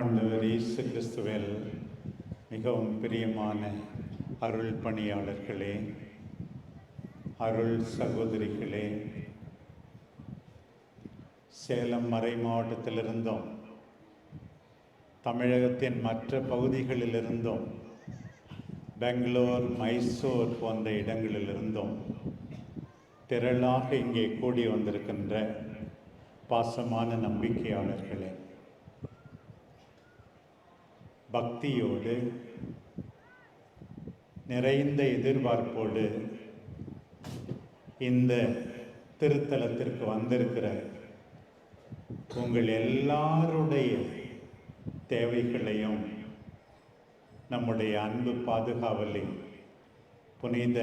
ஆண்டவர் இயேசு கிறிஸ்துவில் மிகவும் பிரியமான அருள் பணியாளர்களே அருள் சகோதரிகளே சேலம் மறை மாவட்டத்திலிருந்தும் தமிழகத்தின் மற்ற பகுதிகளிலிருந்தும் பெங்களூர் மைசூர் போன்ற இடங்களிலிருந்தும் திரளாக இங்கே கூடி வந்திருக்கின்ற பாசமான நம்பிக்கையாளர்களே. பக்தியோடு நிறைந்த எதிர்பார்ப்போடு இந்த திருத்தலத்திற்கு வந்திருக்கிற உங்கள் எல்லாருடைய தேவைகளையும் நம்முடைய அன்பு பாதுகாவலை புனித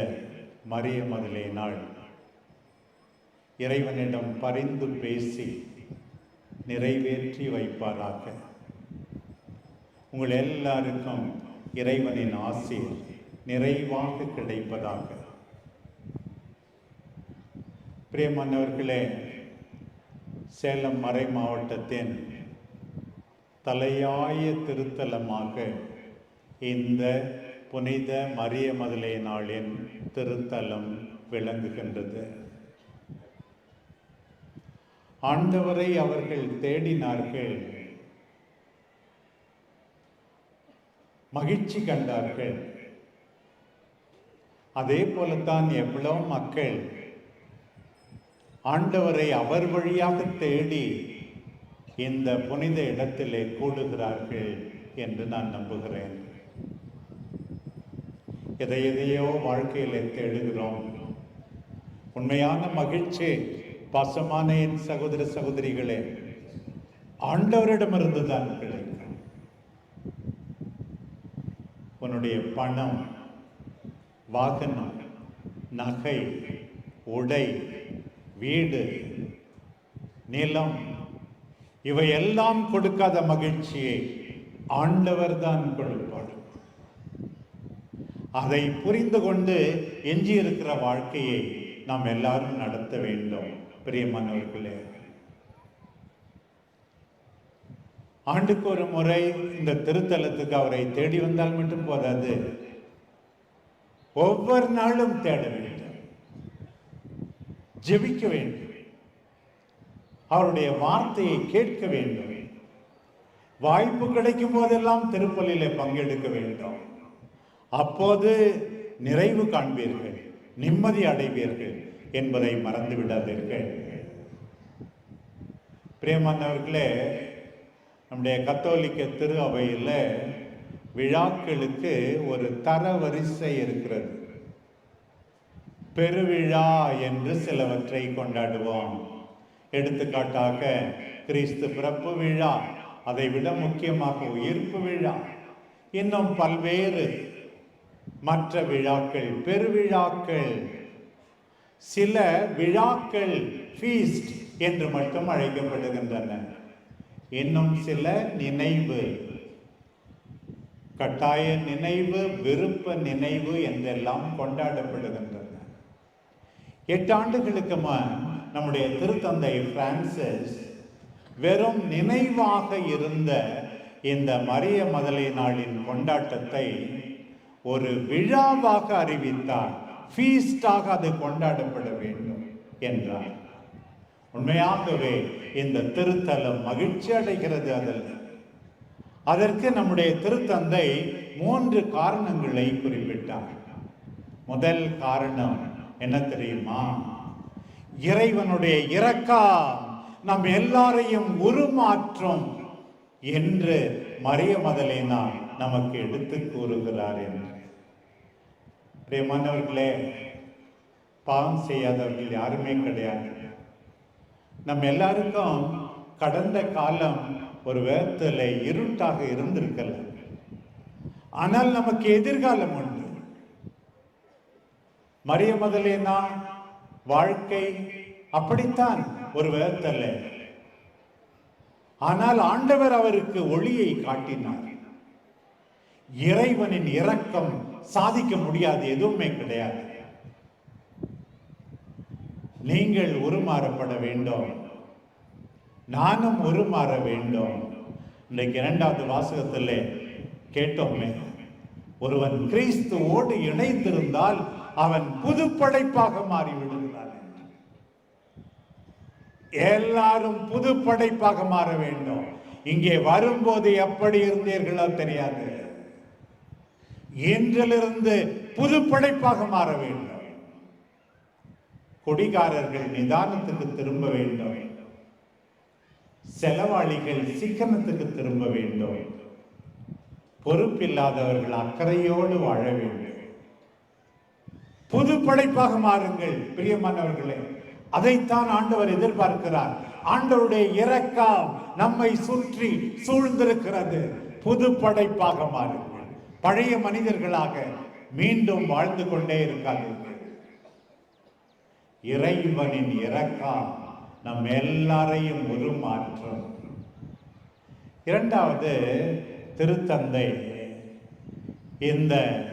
மரிய மதிலே நாள் இறைவனிடம் பரிந்து பேசி நிறைவேற்றி வைப்பாராக. உங்கள் எல்லாருக்கும் இறைவனின் ஆசை நிறைவாக கிடைப்பதாக. பிரியமானவர்களே சேலம் மறை மாவட்டத்தின் தலையாய திருத்தலமாக இந்த புனித மரிய மதுளை நாளின் திருத்தலம் விளங்குகின்றது. ஆண்டவரை அவர்கள் தேடினார்கள். மகிழ்ச்சி கண்டார்கள். அதே போலத்தான் எவ்வளோ மக்கள் ஆண்டவரை அவர் வழியாக தேடி இந்த புனித இடத்திலே கூடுகிறார்கள் என்று நான் நம்புகிறேன். எதை எதையோ வாழ்க்கையிலே தேடுகிறோம். உண்மையான மகிழ்ச்சி பாசமான என் சகோதர சகோதரிகளே ஆண்டவரிடமிருந்து தான் கிடைக்கும் உன்னுடைய பணம் வாகனம் நகை உடை வீடு நிலம் இவையெல்லாம் கொடுக்காத மகிழ்ச்சியை ஆண்டவர் தான் கொடுப்பார் அதை புரிந்து கொண்டு எஞ்சியிருக்கிற வாழ்க்கையை நாம் எல்லாரும் நடத்த வேண்டும். பிரியமானவர்களே ஆண்டுக்கு ஒரு முறை இந்த திருத்தலத்துக்கு அவரை தேடி வந்தால் மட்டும் போதாது. ஒவ்வொரு நாளும் தேட வேண்டும். ஜெபிக்க வேண்டும். அவருடைய வார்த்தையை கேட்க வேண்டும். வாய்ப்பு கிடைக்கும் போதெல்லாம் திருப்பலியிலே பங்கெடுக்க வேண்டும். அப்போது நிறைவு காண்பீர்கள். நிம்மதி அடைவீர்கள் என்பதை மறந்து விடாதீர்கள் பிரியமானவர்களே நம்முடைய கத்தோலிக்க திரு அவையில் விழாக்களுக்கு ஒரு தரவரிசை இருக்கிறது. பெருவிழா என்று சிலவற்றை கொண்டாடுவோம். எடுத்துக்காட்டாக கிறிஸ்து பிறப்பு விழா அதை விட முக்கியமாக உயிர்ப்பு விழா இன்னும் பல்வேறு மற்ற விழாக்கள் பெருவிழாக்கள். சில விழாக்கள் ஃபீஸ்ட் என்று மட்டும் அழைக்கப்படுகின்றன. இன்னும் சில நினைவு. கட்டாய நினைவு விருப்ப நினைவு என்றெல்லாம் கொண்டாடப்படுகின்றன. எட்டு ஆண்டுகளுக்கு முன் நம்முடைய திருத்தந்தை பிரான்சிஸ் வெறும் நினைவாக இருந்த இந்த மரிய மதலை நாளின் கொண்டாட்டத்தை ஒரு விழாவாக அறிவித்தார். ஃபீஸ்டாக அது கொண்டாடப்பட வேண்டும் என்றார். உண்மையாகவே இந்த திருத்தலம் மகிழ்ச்சி அடைகிறது அதில். அதற்கு நம்முடைய திருத்தந்தை மூன்று காரணங்களை குறிப்பிட்டார். முதல் காரணம் என்ன தெரியுமா? இறைவனுடைய இரக்கா நம் எல்லாரையும் உருமாற்றும் என்று மரிய மதலேனா நமக்கு எடுத்து கூறுகிறார் என்று. பிரியமானவர்களே பாவம் செய்யாதவர்கள் யாருமே கிடையாது. நம்ம எல்லாருக்கும் கடந்த காலம் ஒரு விதத்தில் இருட்டாக இருந்திருக்கல. ஆனால் நமக்கு எதிர்காலம் உண்டு. மரிய முதலேனா வாழ்க்கை அப்படித்தான் ஒரு விதத்தில் ஆனால் ஆண்டவர் அவருக்கு ஒளியை காட்டினார். இறைவனின் இரக்கம் சாதிக்க முடியாது எதுவுமே கிடையாது. நீங்கள் உருமாறப்பட வேண்டும். நானும் உருமாற வேண்டும். இன்றைக்கு இரண்டாவது வாசகத்தில் கேட்டோமே ஒருவன் கிறிஸ்துவோடு இணைந்திருந்தால் அவன் புது படைப்பாக மாறி விடுகிறான் எல்லாரும் புது படைப்பாக மாற வேண்டும். இங்கே வரும்போது எப்படி இருந்தீர்களோ தெரியாது. இன்றிலிருந்து புது படைப்பாக மாற வேண்டும். கொடிகாரர்கள் நிதானத்துக்கு திரும்ப வேண்டும். செலவாளிகள் சிக்கனத்துக்கு திரும்ப வேண்டும். பொறுப்பில்லாதவர்கள் அக்கறையோடு வாழ வேண்டும். புது படைப்பாக மாறுங்கள் பிரியமானவர்களே. அதைத்தான் ஆண்டவர் எதிர்பார்க்கிறார். ஆண்டவருடைய இரக்கம் நம்மை சுற்றி சூழ்ந்திருக்கிறது. புது படைப்பாக மாறுங்கள். பழைய மனிதர்களாக மீண்டும் வாழ்ந்து கொண்டே இருக்காதீர்கள் இறைவனின் இறக்கம் நம் எல்லாரையும் உருமாற்றும். இரண்டாவது திருத்தந்தை. இந்த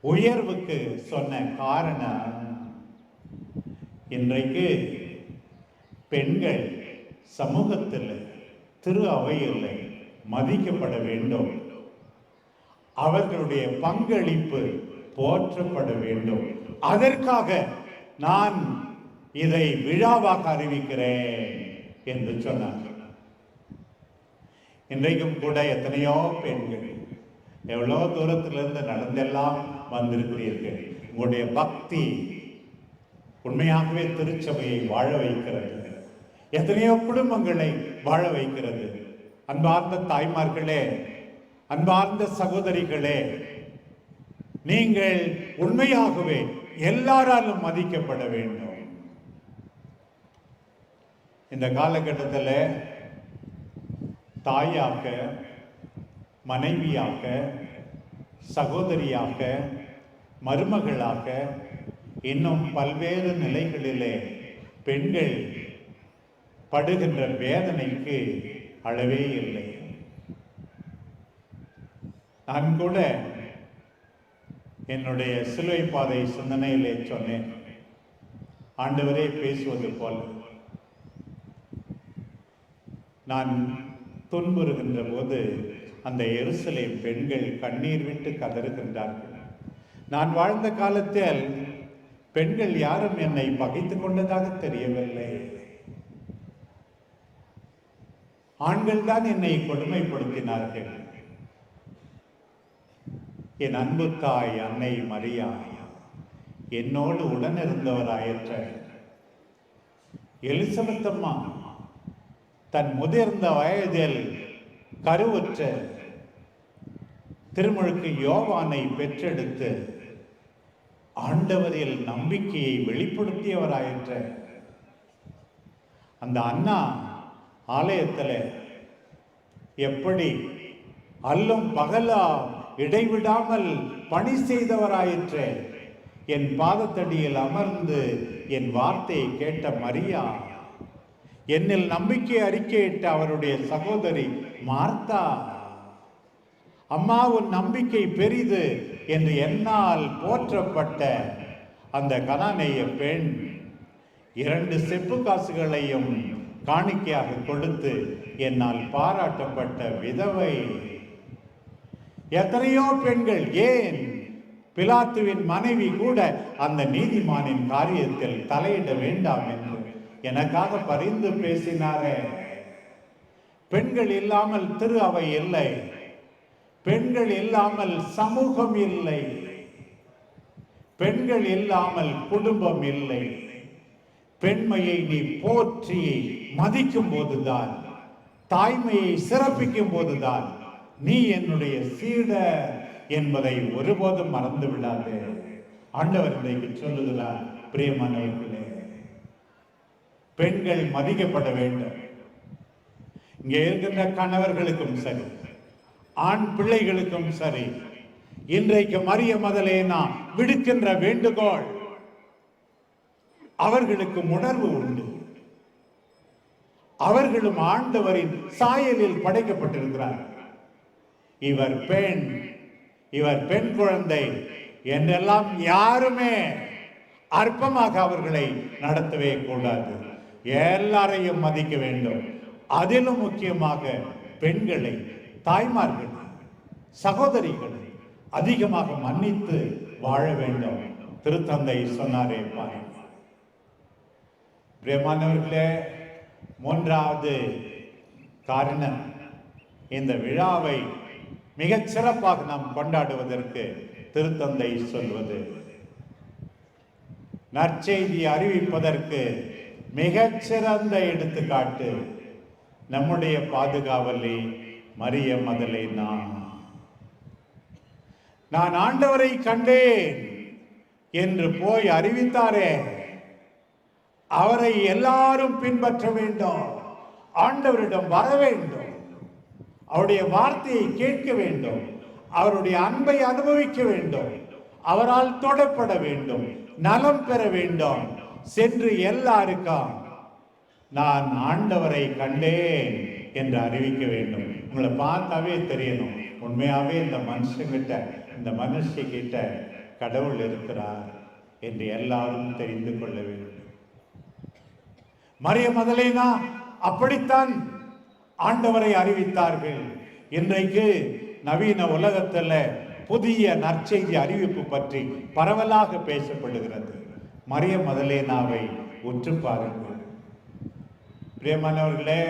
உயர்வுக்கு சொன்ன காரணம் இன்றைக்கு பெண்கள் சமூகத்தில் திரு அவையில் மதிக்கப்பட வேண்டும். அவர்களுடைய பங்களிப்பு போற்றப்பட வேண்டும். அதற்காக நான் இதை விழாவாக அறிவிக்கிறேன் என்று சொன்னார். இன்றைக்கும் கூட எத்தனையோ பெண்கள் எவ்வளோ தூரத்திலிருந்து நடந்தெல்லாம் வந்திருக்கிறீர்கள். உங்களுடைய பக்தி உண்மையாகவே திருச்சபையை வாழ வைக்கிறது. எத்தனையோ குடும்பங்களை வாழ வைக்கிறது. அன்பார்ந்த தாய்மார்களே அன்பார்ந்த சகோதரிகளே நீங்கள் உண்மையாகவே எல்லாராலும் மதிக்கப்பட வேண்டும். இந்த காலகட்டத்தில் தாயாக்க மனைவியாக்க சகோதரியாக்க மருமகளாக இன்னும் பல்வேறு நிலைகளிலே பெண்கள் படுகின்ற வேதனைக்கு அளவே இல்லை. நான் கூட என்னுடைய சிலுவை பாதை சிந்தனையிலே சொன்னேன். ஆண்டவரே பேசுவது போல. நான் துன்புறுகின்ற போது அந்த எரிசலை பெண்கள் கண்ணீர் விட்டு கதறுகின்றார்கள். நான் வாழ்ந்த காலத்தில் பெண்கள் யாரும் என்னை பகைத்துக் கொண்டதாக தெரியவில்லை. ஆண்கள் தான் என்னை கொடுமைப்படுத்தினார்கள். என் அன்பு தாய் அன்னை மரியாயா என்னோடு உடனிருந்தவராயற்ற எலிசபெத் அம்மா தன் முதிர்ந்த வயதில் கருவுற்ற திருமுழுக்கு யோவானை பெற்றெடுத்து ஆண்டவரில் நம்பிக்கையை வெளிப்படுத்தியவராயிற்ற. அந்த அண்ணா ஆலயத்தில் எப்படி அல்லும் பகலா இடைவிடாமல் பணி செய்தவராயிற்று என் பாதத்தடியில் அமர்ந்து என் வார்த்தையை கேட்ட மரியா என்னில் நம்பிக்கை அறிக்கையிட்ட அவருடைய சகோதரி மார்த்தா அம்மா உன் நம்பிக்கை பெரிது என்று என்னால் போற்றப்பட்ட அந்த கனானேய பெண் இரண்டு செப்பு காசுகளையும் காணிக்கையாக கொடுத்து என்னால் பாராட்டப்பட்ட விதவை. எத்தனையோ பெண்கள் ஏன்? பிலாத்துவின் மனைவி கூட அந்த நீதிமானின் காரியத்தில் தலையிட வேண்டாம் என்று எனக்காக பரிந்து பேசினாரே. பெண்கள் இல்லாமல் திரு அவை இல்லை. பெண்கள் இல்லாமல் சமூகம் இல்லை. பெண்கள் இல்லாமல் குடும்பம் இல்லை. பெண்மையை நீ போற்றி மதிக்கும் போதுதான் தாய்மையை சிறப்பிக்கும் போதுதான் நீ என்னுடைய சீடர் என்பதை ஒருபோதும் மறந்து விடாது. ஆண்டவர் இன்றைக்கு சொல்லுகிறார் பிரியமானவர்களே பெண்கள் மதிக்கப்பட வேண்டும். இங்கே இருக்கின்ற கணவர்களுக்கும் சரி ஆண் பிள்ளைகளுக்கும் சரி இன்றைக்கு மரிய மதலே நாம் விடுக்கின்ற வேண்டுகோள் அவர்களுக்கு உணர்வு உண்டு. அவர்களும் ஆண்டவரின் சாயலில் படைக்கப்பட்டிருக்கிறார்கள். இவர் பெண். இவர் பெண் குழந்தை. என்றெல்லாம் யாருமே அற்பமாக அவர்களை நடத்தவே கூடாது. எல்லாரையும் மதிக்க வேண்டும். அதிலும் முக்கியமாக பெண்களை தாய்மார்களை சகோதரிகளை அதிகமாக மன்னித்து வாழ வேண்டும். திருத்தந்தை சொன்னாரே பாருங்க பிரியமானவர்களே மூன்றாவது காரணம். இந்த விழாவை மிகச் சிறப்பாக நாம் கொண்டாடுவதற்கு திருத்தந்தை சொல்வது. நற்செய்தி அறிவிப்பதற்கு மிகச்சிறந்த எடுத்துக்காட்டு நம்முடைய பாதுகாவலி மரிய மதலை நான். நான் ஆண்டவரை கண்டேன் என்று போய் அறிவித்தாரே. அவரை எல்லாரும் பின்பற்ற வேண்டும். ஆண்டவரிடம் வர வேண்டும். அவருடைய வார்த்தையை கேட்க வேண்டும். அவருடைய அன்பை அனுபவிக்க வேண்டும். அவரால் தொடப்பட வேண்டும். நலம் பெற வேண்டும். சென்று எல்லாருக்கும் நான் ஆண்டவரை கண்டேன் என்று அறிவிக்க வேண்டும். உங்களை பார்த்தாவே தெரியணும். உண்மையாவே இந்த மனுஷங்கிட்ட இந்த மனுஷி கிட்ட கடவுள் இருக்கிறார் என்று எல்லாரும் தெரிந்து கொள்ள வேண்டும். மரிய மதலேனா அப்படித்தான் ஆண்டவரை அறிவித்தார்கள். இன்றைக்கு நவீன உலகத்துல புதிய நற்செய்தி அறிவிப்பு பற்றி பரவலாக பேசப்படுகிறது. மரிய மதலேனாவை உற்று பாருங்கள். பிரியமானவர்களே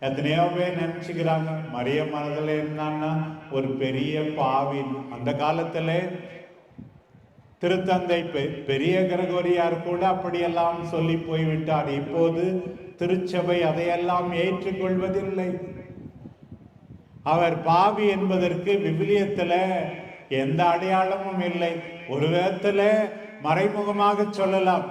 எத்தனையோ பேர் நினச்சிக்கிறாங்க மரிய மனதில் என்னன்னா ஒரு பெரிய பாவின் அந்த காலத்துல திருத்தந்தை பெ- பெரிய கிரகோரியார் கூட அப்படியெல்லாம் சொல்லி போய்விட்டார். இப்போது திருச்சபை அதையெல்லாம் ஏற்றுக்கொள்வதில்லை. அவர் பாவி என்பதற்கு விவிலியத்தில் எந்த அடையாளமும் இல்லை. ஒரு விதத்தில் மறைமுகமாக சொல்லலாம்.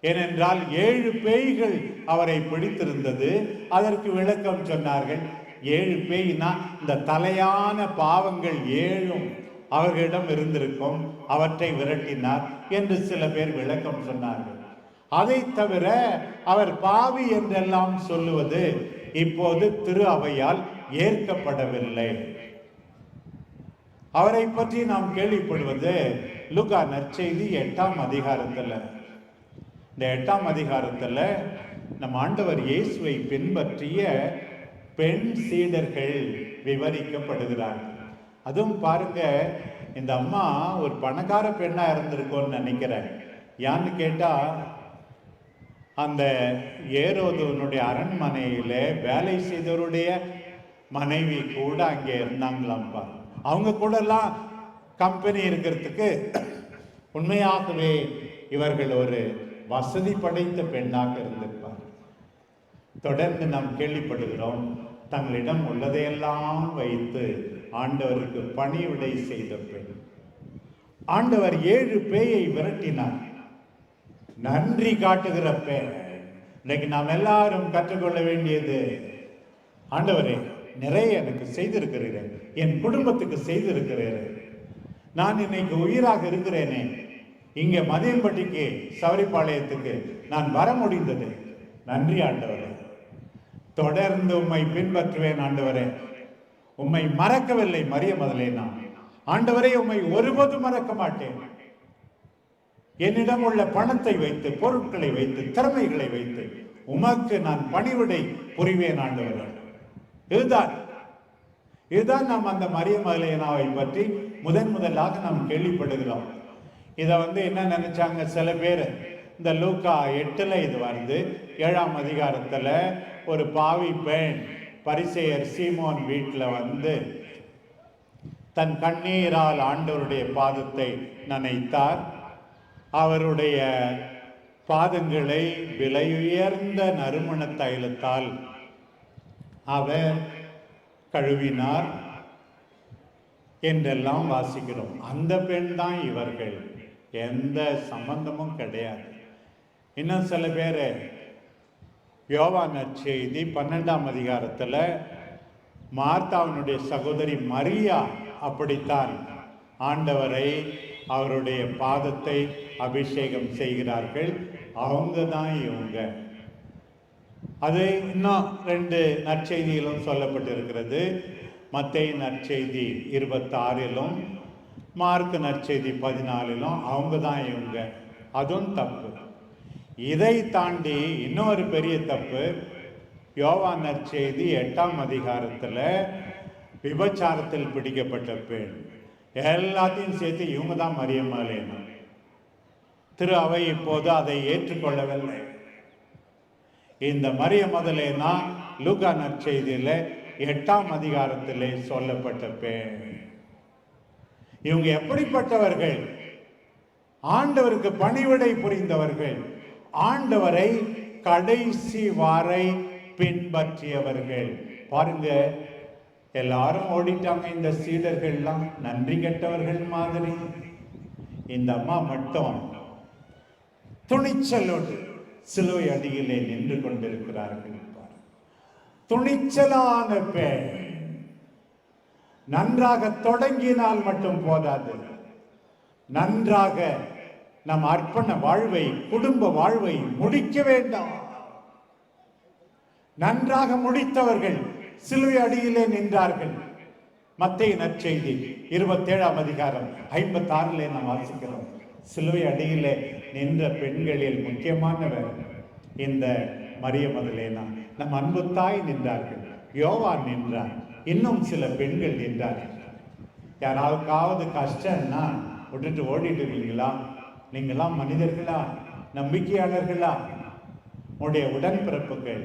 ஏனென்றால் ஏழு பேய்கள் அவரை பிடித்திருந்தது. அதற்கு விளக்கம் சொன்னார்கள். ஏழு பேய்னா இந்த தலையான பாவங்கள் ஏழும் அவர்களிடம் இருந்திருக்கும். அவற்றை விரட்டினார் என்று சில பேர் விளக்கம் சொன்னார்கள். அதை தவிர அவர் பாவி என்றெல்லாம் சொல்லுவது இப்போது திரு அவையால் ஏற்கப்படவில்லை. அவரை பற்றி நாம் கேள்விப்படுவது லுகா நற்செய்தி எட்டாம் அதிகாரத்தில். இந்த எட்டாம் அதிகாரத்தில் நம் ஆண்டவர் இயேசுவை பின்பற்றிய பெண் சீடர்கள் விவரிக்கப்படுகிறார்கள் அதுவும் பாருங்க இந்த அம்மா ஒரு பணக்கார பெண்ணா இருந்திருக்கோன்னு நினைக்கிறேன். யான்னு கேட்டா அந்த ஏரோதுவனுடைய அரண்மனையில் வேலை செய்தவருடைய மனைவி கூட அங்கே இருந்தாங்களாம்ப்பா அவங்க கூடலாம் கம்பெனி இருக்கிறதுக்கு உண்மையாகவே இவர்கள் ஒரு வசதி படைத்த பெண்ணாக இருந்திருப்பார். தொடர்ந்து நாம் கேள்விப்படுகிறோம் தங்களிடம் உள்ளதையெல்லாம் வைத்து ஆண்டவருக்கு பணிவிடை செய்த பெண். ஆண்டவர் ஏழு பேயை விரட்டினார். நன்றி காட்டுகிற பெண் இன்னைக்கு நாம் எல்லாரும் கற்றுக்கொள்ள வேண்டியது ஆண்டவரே நிறைய எனக்கு செய்திருக்கிறீர்கள் என் குடும்பத்துக்கு செய்திருக்கிறீர்கள் நான் இன்னைக்கு உயிராக இருக்கிறேனே. இங்க மதியம்பட்டிக்கு சவரிப்பாளையத்துக்கு நான் வர முடிந்தது. நன்றி ஆண்டவரே. தொடர்ந்து உம்மை பின்பற்றுவேன் ஆண்டவரே. உம்மை மறக்கவில்லை மரிய முதலே நான். ஆண்டவரே உம்மை ஒருபோதும் மறக்க மாட்டேன். என்னிடம் உள்ள பணத்தை வைத்து பொருட்களை வைத்து திறமைகளை வைத்து உமக்கு நான் பணிவிடை புரிவேன் ஆண்டவர்கள் இதுதான். இதுதான் நாம் அந்த மரிய மகலேனாவை பற்றி முதன் முதலாக நாம் கேள்விப்படுகிறோம். இதை வந்து என்ன நினைச்சாங்க? சில பேர். இந்த லூக்கா எட்டுல இது வருது. ஏழாம் அதிகாரத்துல ஒரு பாவி பெண் பரிசெயர் சீமோன் வீட்டில் வந்து தன் கண்ணீரால் ஆண்டவருடைய பாதத்தை நனைத்தார். அவருடைய பாதங்களை விலையுயர்ந்த நறுமண தைலத்தால் அவர் கழுவினார் என்றெல்லாம் வாசிக்கிறோம். அந்த பெண் தான் இவர்கள். எந்த சம்பந்தமும் கிடையாது. இன்னும் சில பேர் யோவான நற்செய்தி பன்னெண்டாம் அதிகாரத்தில் மார்த்தாவினுடைய சகோதரி மரியா அப்படித்தான் ஆண்டவரை அவருடைய பாதத்தை அபிஷேகம் செய்கிறார்கள். அவங்க தான் இவங்க. அது இன்னும் ரெண்டு நற்செய்திகளும் சொல்லப்பட்டிருக்கிறது. மத்தேயு நற்செய்தி இருபத்தாறிலும் மார்க் நற்செய்தி பதினாலிலும் அவங்க தான் இவங்க. அதுவும் தப்பு. இதை தாண்டி இன்னொரு பெரிய தப்பு. யோவா நற்செய்தி எட்டாம் அதிகாரத்தில் விபச்சாரத்தில் பிடிக்கப்பட்ட பெண். எல்லாத்தையும் சேர்த்து இவங்க தான் மரியம்மாளேனா திரு அவை இப்போது அதை ஏற்றுக்கொள்ளவில்லை. இந்த மரிய முதலேனா லூகா நற்செய்தியில் எட்டாம் அதிகாரத்திலே சொல்லப்பட்ட பெண் இவங்க எப்படிப்பட்டவர்கள்? ஆண்டவருக்கு பணிவிடை புரிந்தவர்கள். ஆண்டவரை கடைசி வாரை பின்பற்றியவர்கள். பாருங்க எல்லாரும் ஓடிட்டாங்க. இந்த சீடர்கள்லாம் நன்றி கெட்டவர்கள் மாதிரி. இந்த அம்மா மட்டும். துணிச்சலோடு சிலுவை அடியிலே நின்று கொண்டிருக்கிறார்கள் துணிச்சலான பெண். நன்றாக தொடங்கினால் மட்டும் போதாது. நன்றாக நம் அர்ப்பண வாழ்வை குடும்ப வாழ்வை முடிக்க வேண்டாம். நன்றாக முடித்தவர்கள் சிலுவை அடியிலே நின்றார்கள். மத்திய நற்செய்தி இருபத்தேழாம் அதிகாரம் ஐம்பத்தி ஆறிலே நாம் வாசிக்கிறோம். சிலுவை அடியிலே நின்ற பெண்களில் முக்கியமானவர் இந்த மரிய மதுலேனா நம் அன்பு தாய் நின்றார்கள். யோவான் நின்றார். இன்னும் சில பெண்கள் நின்றார்கள். யாராவுக்காவது கஷ்டம்னா விட்டுட்டு ஓடிடுவீங்களா நீங்களாம் மனிதர்களா? நம்பிக்கையாளர்களா? உடைய உடன்பிறப்புகள்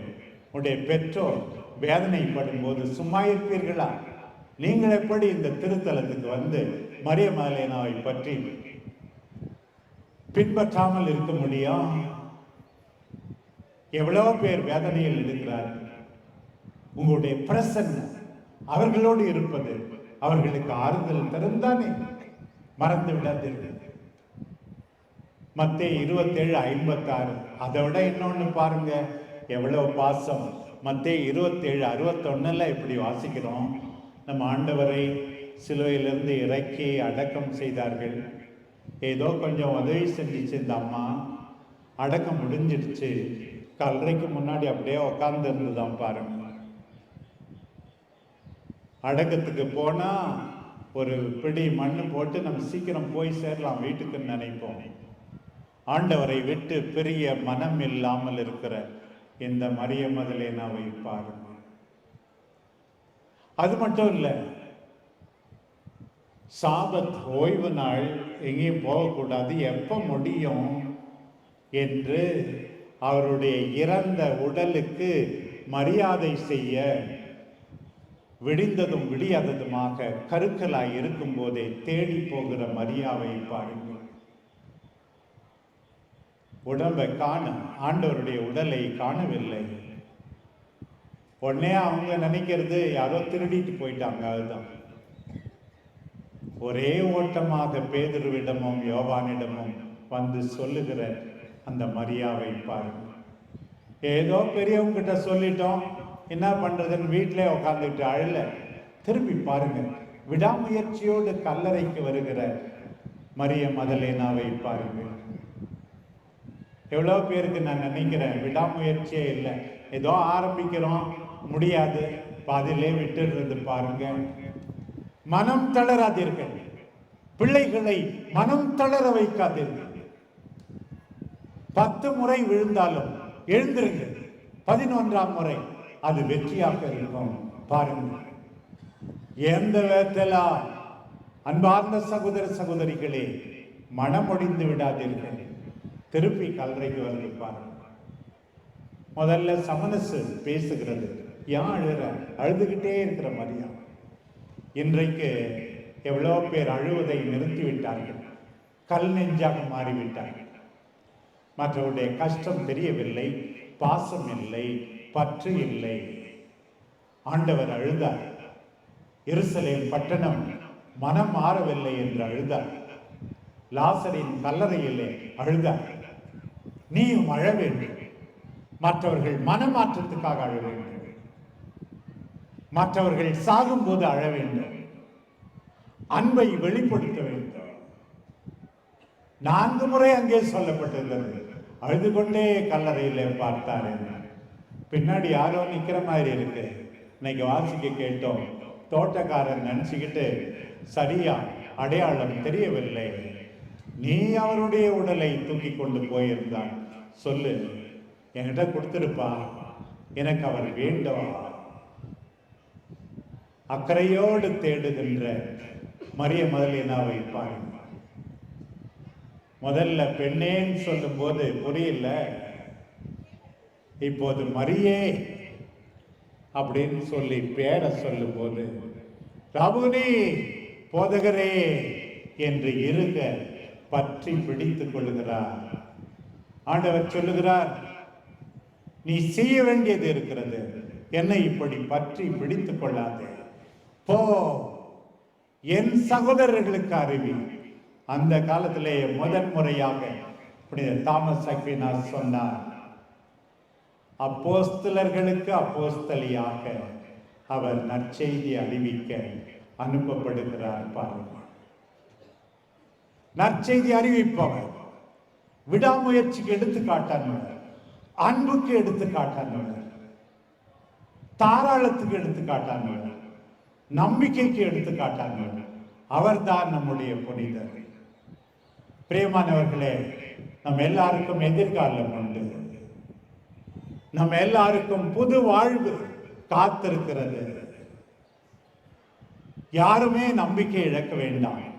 உடைய பெற்றோர் வேதனைப்படும் போது சும்மா இருப்பீர்களா? நீங்கள் எப்படி இந்த திருத்தலத்துக்கு வந்து மரிய பற்றி பின்பற்றாமல் இருக்க முடியும் எவ்வளவு பேர் வேதனையில் இருக்கிறார்கள். உங்களுடைய பிரசன்ன அவர்களோடு இருப்பது அவர்களுக்கு ஆறுதல் தருந்தானே? மறந்து விடாதீர்கள். மத்திய இருபத்தேழு ஐம்பத்தாறு. அதை விட இன்னொன்னு பாருங்க. எவ்வளவு பாசம். மத்திய இருபத்தேழு அறுபத்தொன்னுல இப்படி வாசிக்கிறோம். நம்ம ஆண்டவரை சிலுவையிலிருந்து இறக்கி அடக்கம் செய்தார்கள். ஏதோ கொஞ்சம் உதவி செஞ்சிச்சு இந்த அம்மா. அடக்கம் முடிஞ்சிடுச்சு கல்லறைக்கு முன்னாடி அப்படியே உக்காந்து இருந்துதான் பாருங்க. அடக்கத்துக்கு போனால் ஒரு பிடி மண்ணு போட்டு நம்ம சீக்கிரம் போய் சேரலாம் வீட்டுக்குன்னு நினைப்போம். ஆண்டவரை விட்டு பெரிய மனம் இல்லாமல் இருக்கிற இந்த மரிய மதலேனாவை பாருங்க. அது மட்டும் இல்லை சாபத் ஓய்வு நாள் எங்கேயும் போகக்கூடாது. எப்போ முடியும் என்று அவருடைய இறந்த உடலுக்கு மரியாதை செய்ய விடிந்ததும் விடியாததுமாக கருக்களாய் இருக்கும் போதே தேடி போகிற மரியாவை பாருங்கள். உடம்பை காண ஆண்டவருடைய உடலை காணவில்லை. உடனே அவங்க நினைக்கிறது யாரோ திருடிட்டு போயிட்டாங்க அதுதான். ஒரே ஓட்டமாக பேதுருவிடமும் யோவானிடமும் வந்து சொல்லுகிற அந்த மரியாவை பாருங்க ஏதோ பெரியவங்கிட்ட சொல்லிட்டோம் என்ன பண்றதுன்னு வீட்டிலே உட்காந்துக்கிட்டு அழல. திரும்பி பாருங்க. விடாமுயற்சியோடு கல்லறைக்கு வருகிற மரிய மதலேனாவை பாருங்க. எவ்வளோ பேருக்கு நான் நினைக்கிறேன் விடாமுயற்சியே இல்லை. ஏதோ ஆரம்பிக்கிறோம் முடியாது. பாதியிலே விட்டுடுறது பாருங்க. மனம் தளராதீர்கள். பிள்ளைகளை மனம் தளர வைக்காதீர்கள். பத்து முறை விழுந்தாலும் எழுந்திருங்கள். பதினொன்றாம் முறை அது வெற்றியாக இருக்கும். பாருங்கள். எந்த விதத்தில அன்பார்ந்த சகோதர சகோதரிகளே மனமொடிந்து விடாதீர்கள். திருப்பி கல்லறைக்கு வந்து பாருங்கள் முதல்ல சமனசு பேசுகிறது. ஏன் அழுற? அழுதுகிட்டே இருக்கிற மாதிரியா? இன்றைக்கு எவ்வளோ பேர் அழுவதை நிறுத்திவிட்டார்கள். கல் நெஞ்சாக மாறிவிட்டார்கள் மற்றவருடைய கஷ்டம் தெரியவில்லை பாசம் இல்லை பற்று இல்லை. ஆண்டவர் அழுதார். எருசலேம் பட்டணம் மனம் மாறவில்லை என்று அழுதார். லாசரின் கல்லறையிலே அழுதார். நீயும் அழ வேண்டும். மற்றவர்கள் மனமாற்றத்துக்காக அழ வேண்டும். மற்றவர்கள் சாகும்போது அழ வேண்டும். அன்பை வெளிப்படுத்த வேண்டும். நான்கு முறை அங்கே சொல்லப்பட்டிருந்தது. அழுது கொண்டே கல்லறையில் பார்த்தார் பின்னாடி யாரோ நிக்கிற மாதிரி இருக்கு. இன்னைக்கு வாசிக்க கேட்டோம். தோட்டக்காரன் நினைச்சுக்கிட்டு சரியா அடையாளம் தெரியவில்லை. நீ அவருடைய உடலை தூக்கி கொண்டு போயிருந்தான் சொல்லு என்கிட்ட கொடுத்துருப்பா. எனக்கு அவர் வேண்டும் அக்கறையோடு தேடுகின்ற மரிய மதலினாவை பாருங்க. முதல்ல பெண்ணேன்னு சொல்லும்போது புரியல. இப்போது மரியே அப்படின்னு சொல்லி பேரை சொல்லும்போது ரவுனி போதகரே என்று இருக்க பற்றி பிடித்துக் கொள்கிறார். ஆண்டவர் சொல்லுகிறார் நீ செய்ய வேண்டியது இருக்கிறது. என்னை இப்படி பற்றி பிடித்துக் கொள்ளாதே. போ. என் சகோதரர்களுக்கு அறிவி. அந்த காலத்திலே முதன் முறையாக புனித தாமஸ் அக்வினாஸ் சொன்னார். அப்போஸ்தலர்களுக்கு அப்போஸ்தலியாக அவர் நற்செய்தி அறிவிக்க அனுப்பப்படுகிறார் பாருங்கள். நற்செய்தி அறிவிப்பவர். விடாமுயற்சிக்கு எடுத்துக்காட்டானவர் அன்புக்கு எடுத்துக்காட்டானவர் தாராளத்துக்கு எடுத்துக்காட்டானவர் நம்பிக்கைக்கு எடுத்துக்காட்டாங்க. அவர்தான் நம்முடைய புனிதர். பிரியமானவர்களே நம் எல்லாருக்கும் எதிர்காலம் உண்டு. நம்ம எல்லாருக்கும் புது வாழ்வு காத்திருக்கிறது. யாருமே நம்பிக்கை இழக்க வேண்டாம்.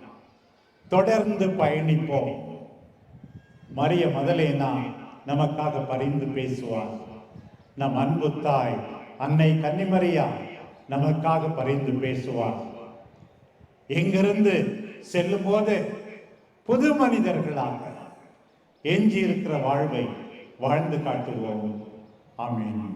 தொடர்ந்து பயணிப்போம். மரிய முதலேனா நமக்காக பரிந்து பேசுவார். நம் அன்பு தாய் அன்னை கன்னிமரியா நமக்காக பரிந்து பேசுவார். எங்கிருந்து செல்லும் போது புது மனிதர்களாக எஞ்சி இருக்கிற வாழ்வை வாழ்ந்து காட்டுவோம். ஆமீன்.